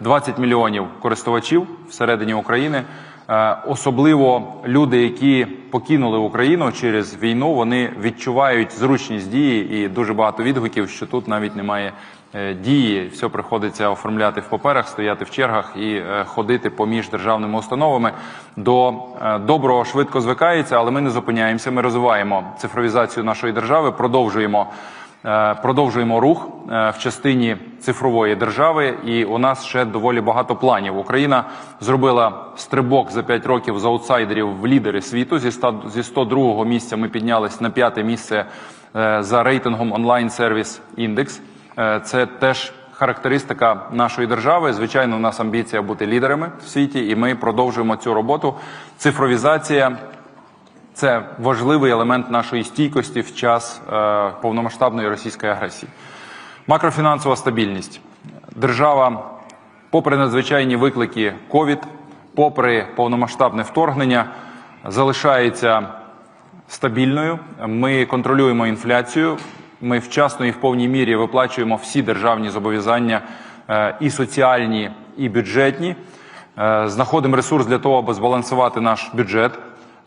20 мільйонів користувачів всередині України. Е, Особливо люди, які покинули Україну через війну, вони відчувають зручність дії і дуже багато відгуків, що тут навіть немає е, дії. Все приходиться оформляти в паперах, стояти в чергах і е, ходити поміж державними установами. До доброго швидко звикається, але ми не зупиняємося. Ми розвиваємо цифровізацію нашої держави, продовжуємо. Е, Продовжуємо рух е, в частині цифрової держави, і у нас ще доволі багато планів. Україна зробила стрибок за 5 років з аутсайдерів в лідери світу. Зі 100 зі 102 місця ми піднялись на п'яте місце е, за рейтингом онлайн сервіс індекс. Це теж характеристика нашої держави. Звичайно, у нас амбіція бути лідерами в світі, і ми продовжуємо цю роботу. Цифровізація це важливий елемент нашої стійкості в час е, повномасштабної російської агресії. Макрофінансова стабільність. Держава, попри надзвичайні виклики ковід, попри повномасштабне вторгнення, залишається стабільною. Ми контролюємо інфляцію. Ми вчасно і в повній мірі виплачуємо всі державні зобов'язання е, і соціальні, і бюджетні. Е, Знаходимо ресурс для того, аби збалансувати наш бюджет.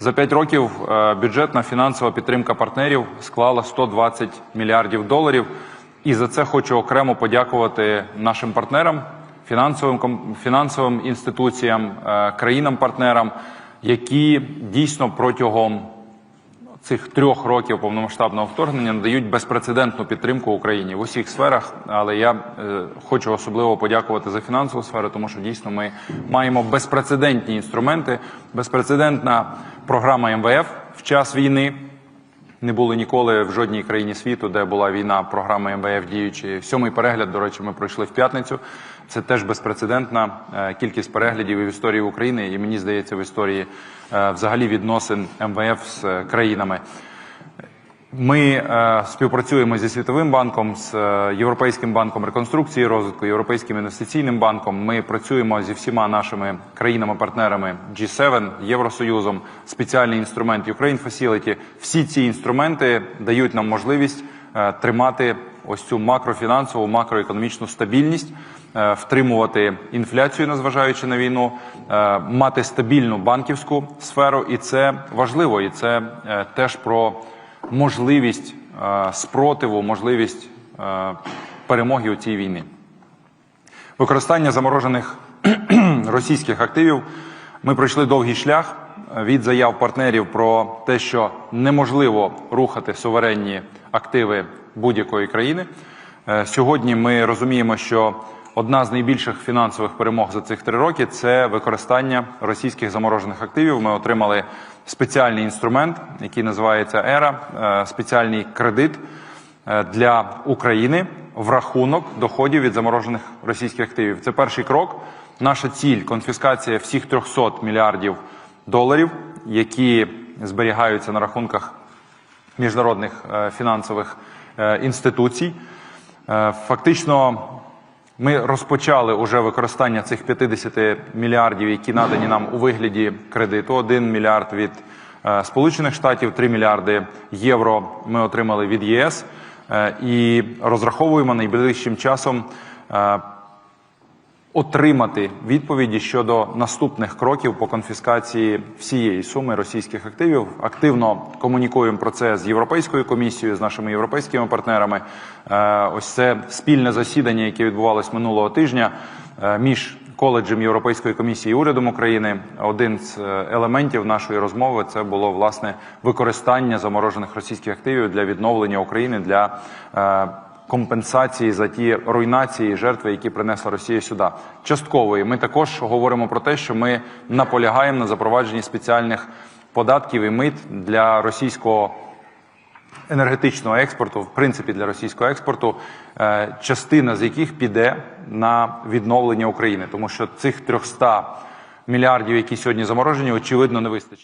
За 5 років е, бюджетна фінансова підтримка партнерів склала 120 мільярдів доларів. І за це хочу окремо подякувати нашим партнерам, фінансовим фінансовим інституціям, е, країнам-партнерам, які дійсно протягом цих трьох років повномасштабного вторгнення надають безпрецедентну підтримку Україні в усіх сферах. Але я е, хочу особливо подякувати за фінансову сферу, тому що дійсно ми маємо безпрецедентні інструменти, безпрецедентна програма МВФ в час війни. Не було ніколи в жодній країні світу, де була війна, програми МВФ діючі. Сьомий перегляд, до речі, ми пройшли в п'ятницю. Це теж безпрецедентна е, кількість переглядів і в історії України, і мені здається, в історії е, взагалі відносин МВФ з е, країнами. Ми е, співпрацюємо зі Світовим банком, з е, Європейським банком реконструкції і розвитку, Європейським інвестиційним банком. Ми працюємо зі всіма нашими країнами-партнерами G7, Євросоюзом, спеціальний інструмент Ukraine Facility. Всі ці інструменти дають нам можливість е, тримати ось цю макрофінансову, макроекономічну стабільність, втримувати інфляцію, незважаючи на війну, мати стабільну банківську сферу, і це важливо, і це теж про можливість е, спротиву, можливість е, перемоги у цій війні. Використання заморожених російських активів. Ми пройшли довгий шлях від заяв партнерів про те, що неможливо рухати суверенні активи будь-якої країни. Е, Сьогодні ми розуміємо, що одна з найбільших фінансових перемог за цих три роки це використання російських заморожених активів. Ми отримали спеціальний інструмент, який називається ЕРА, е, спеціальний кредит е, для України в рахунок доходів від заморожених російських активів. Це перший крок. Наша ціль конфіскація всіх 300 мільярдів доларів, які зберігаються на рахунках міжнародних е, фінансових інституцій. Фактично, ми розпочали уже використання цих 50 мільярдів, які надані нам у вигляді кредиту. 1 мільярд від е, Сполучених Штатів, 3 мільярди євро ми отримали від ЄС Е, і розраховуємо найближчим часом е, отримати відповіді щодо наступних кроків по конфіскації всієї суми російських активів. Активно комунікуємо про це з Європейською комісією, з нашими європейськими партнерами. Е, Ось це спільне засідання, яке відбувалось минулого тижня е, між коледжем Європейської комісії і урядом України. Один з е, елементів нашої розмови це було власне використання заморожених російських активів для відновлення України для компенсації за ті руйнації і жертви, які принесла Росія сюди. Часткової ми також говоримо про те, що ми наполягаємо на запровадженні спеціальних податків і мит для російського енергетичного експорту, в принципі, для російського експорту, е, частина з яких піде на відновлення України, тому що цих 300 мільярдів, які сьогодні заморожені, очевидно не вистачить.